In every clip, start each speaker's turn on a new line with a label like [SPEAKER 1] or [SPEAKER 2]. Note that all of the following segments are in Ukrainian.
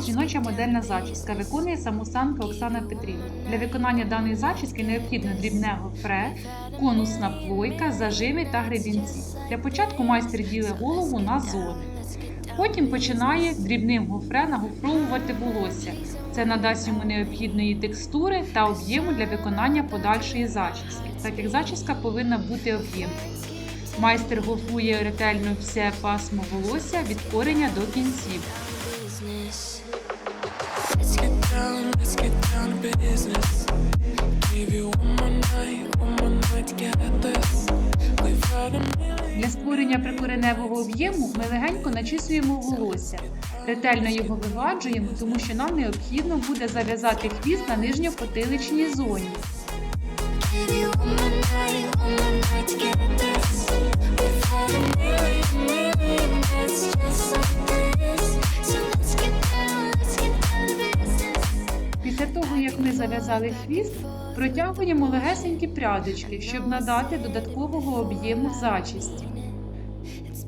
[SPEAKER 1] жіноча модельна зачіска. Виконує самосанка Оксана Петрівна. Для виконання даної зачіски необхідно дрібне гофре, конусна плойка, зажими та гребінці. Для початку майстер ділить голову на зони. Потім починає дрібним гофре нагофровувати волосся. Це надасть йому необхідної текстури та об'єму для виконання подальшої зачіски, так як зачіска повинна бути об'ємною. Майстер гофрує ретельно все пасмо волосся від кореня до кінців.
[SPEAKER 2] Down, let's get down to business. Give you one more night, one more night to get this. We've had a million.
[SPEAKER 1] Для створення прикореневого об'єму ми легенько начісуємо волосся. Ретельно його вигладжуємо, тому що нам необхідно буде зав'язати хвіст на нижньопотиличній зоні.
[SPEAKER 2] Give you one more night, one more night to get
[SPEAKER 1] ми зав'язали хвіст, протягуємо легесенькі прядочки, щоб надати додаткового об'єму зачісті.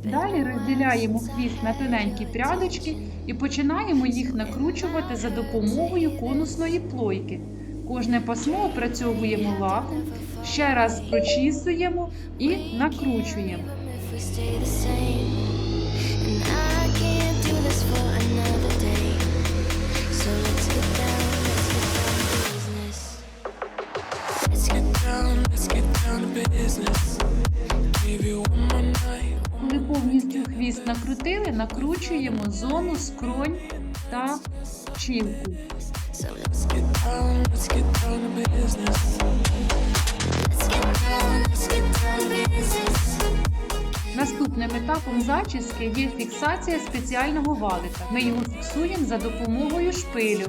[SPEAKER 1] Далі розділяємо хвіст на тоненькі прядочки і починаємо їх накручувати за допомогою конусної плойки. Кожне пасмо опрацьовуємо лаком, ще раз прочісуємо і накручуємо. Коли повністю хвіст накрутили, накручуємо зону скронь та чілку. Наступним етапом зачіски є фіксація спеціального валика. Ми його фіксуємо за допомогою шпилю.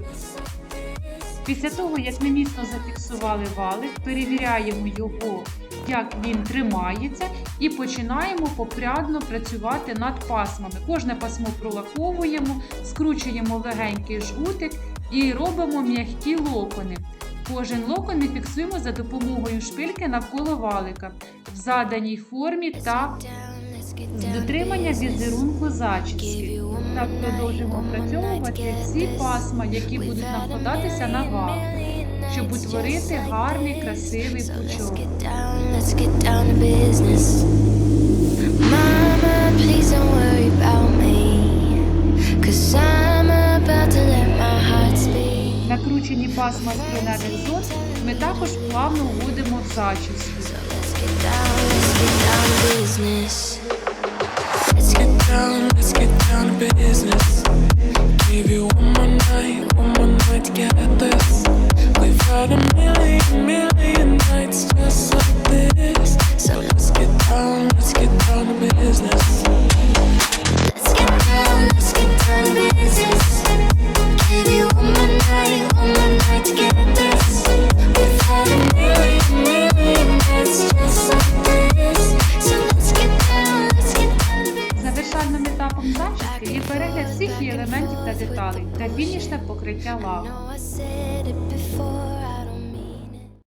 [SPEAKER 1] Після того, як ми міцно зафіксували валик, перевіряємо його, як він тримається, і починаємо попрядно працювати над пасмами. Кожне пасмо пролаковуємо, скручуємо легенький жгутик і робимо м'які локони. Кожен локон ми фіксуємо за допомогою шпильки навколо валика в заданій формі та дотримання візерунку зачіски. Так продовжимо опрацьовувати всі пасма, які будуть накладатися на вал, щоб утворити гарний красивий пучок. Накручені пасма скроневих зон ми також плавно вводимо в зачіску.
[SPEAKER 2] Business. Give you one more night, one more night to get this. We've had a million, million nights just like this.
[SPEAKER 1] Всіх її елементів та деталей та фінішне покриття лаком.